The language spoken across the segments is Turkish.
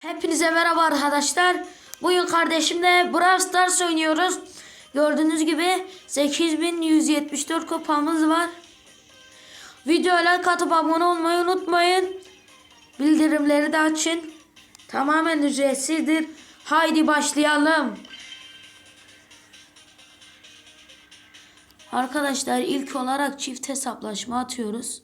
Hepinize merhaba arkadaşlar. Bugün kardeşimle Brawl Stars oynuyoruz. Gördüğünüz gibi 8174 kupamız var. Videoya katıp abone olmayı unutmayın. Bildirimleri de açın. Tamamen ücretsizdir. Haydi başlayalım. Arkadaşlar ilk olarak çift hesaplaşma atıyoruz.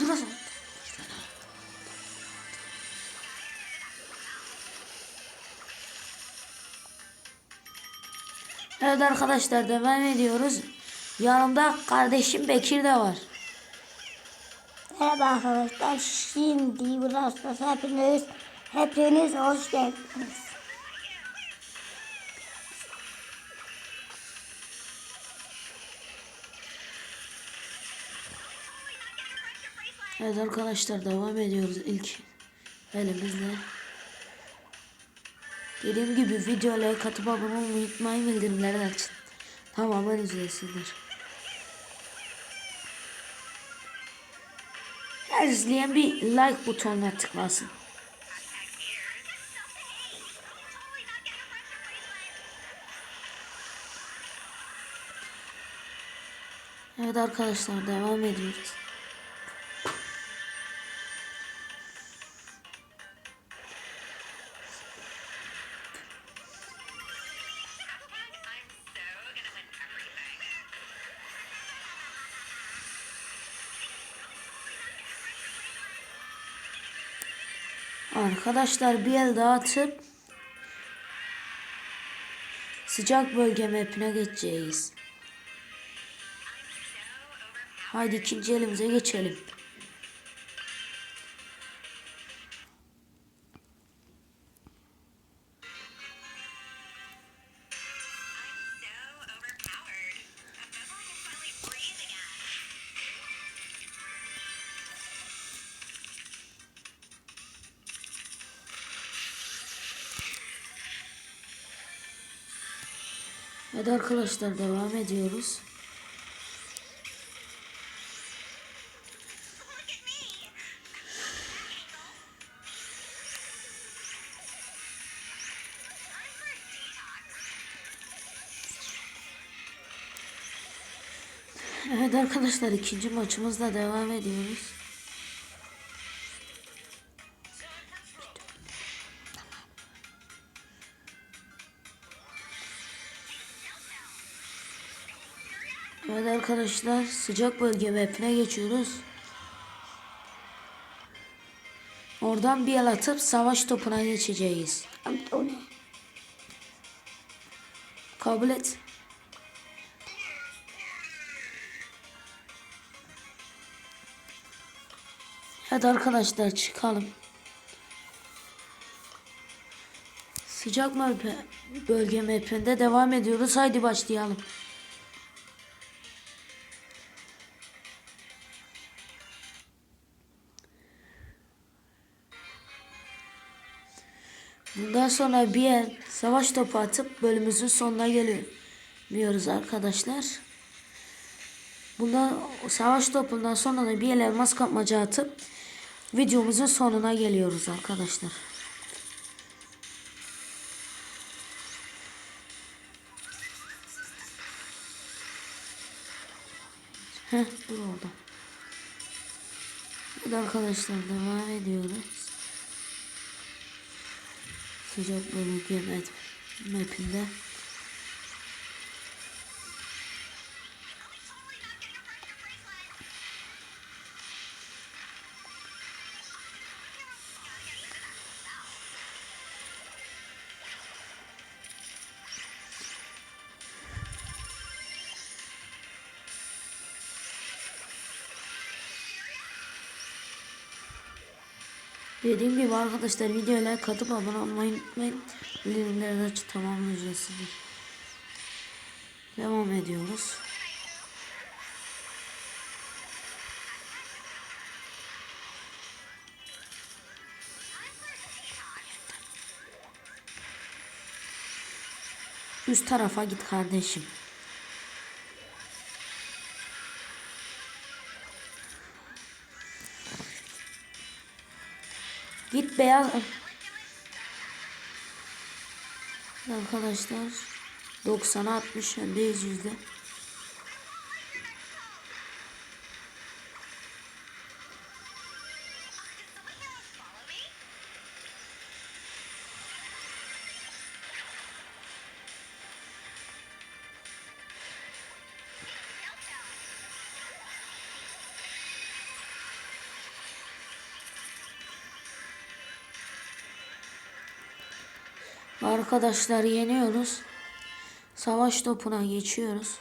Burası. Evet arkadaşlar devam ediyoruz. Yanımda kardeşim Bekir de var. Merhaba arkadaşlar. Şimdi burası hepiniz hepiniz hoş geldiniz. Evet arkadaşlar devam ediyoruz ilk elimizle. Dediğim gibi videoya katıp abone olmayı unutmayın bildirimleri açın. Tamamen ücretsizdir. Her izleyen bir like butonuna tıklasın. Evet arkadaşlar devam ediyoruz. Arkadaşlar bir el daha atıp sıcak bölge mapine geçeceğiz. Haydi ikinci elimize geçelim. Hadi arkadaşlar devam ediyoruz. Evet arkadaşlar ikinci maçımızla devam ediyoruz. Evet arkadaşlar sıcak bölge mapine geçiyoruz. Oradan bir el atıp savaş topuna geçeceğiz. Kabul et. Hadi arkadaşlar çıkalım. Sıcak bölge mapinde devam ediyoruz. Haydi başlayalım. Bundan sonra bir el savaş topu atıp bölümümüzün sonuna geliyoruz arkadaşlar. Bundan savaş topundan sonra da bir el elmas kapmaca atıp videomuzun sonuna geliyoruz arkadaşlar. Heh dur orada. Hadi arkadaşlar devam ediyoruz. Sıcak bölge map, mapinde. Dediğim gibi arkadaşlar videoya like atıp abone olmayı unutmayın. Bildirimleri de açın tamamen ücretsizdir. Devam ediyoruz. Üst tarafa git kardeşim. Git beyaz. Arkadaşlar 90'a 60 öndeyiz yüzde. Arkadaşlar yeniyoruz. Savaş topuna geçiyoruz.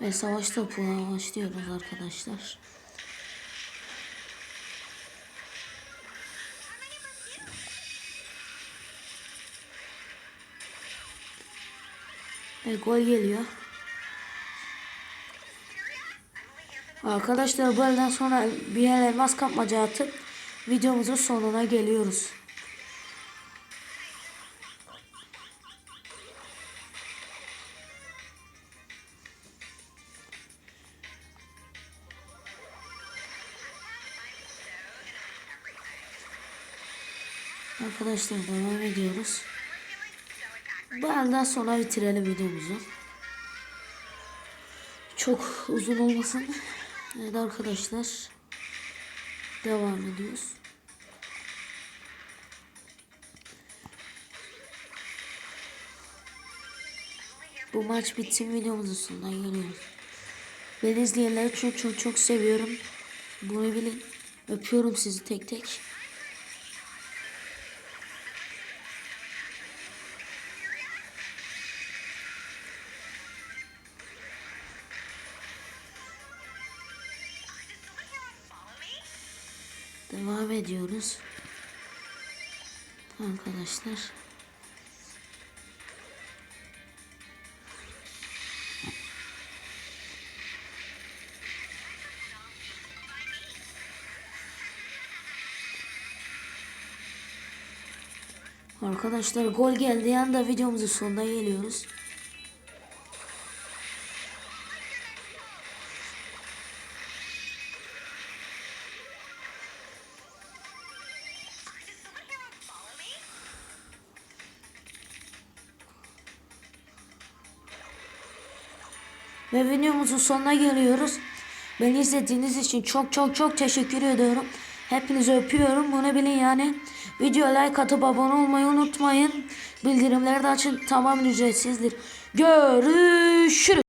Ve savaş topuna başlıyoruz arkadaşlar. Ve gol geliyor. Arkadaşlar bu elden sonra bir el elmas kapmaca atıp videomuzun sonuna geliyoruz. Arkadaşlar devam ediyoruz. Bu elden sonra bitirelim videomuzu. Çok uzun olmasın. Evet arkadaşlar. Devam ediyoruz. Bu maç bitsin videomuzun sonuna geliyoruz. Beni izleyenleri çok çok çok seviyorum. Bunu bilin. Öpüyorum sizi tek tek. Devam ediyoruz. Arkadaşlar. Arkadaşlar gol geldiği anda videomuzun sonuna geliyoruz. Ve videomuzun sonuna geliyoruz. Beni izlediğiniz için çok çok çok teşekkür ediyorum. Hepinizi öpüyorum. Bunu bilin yani. Video like atıp abone olmayı unutmayın. Bildirimleri de açın. Tamamen ücretsizdir. Görüşürüz.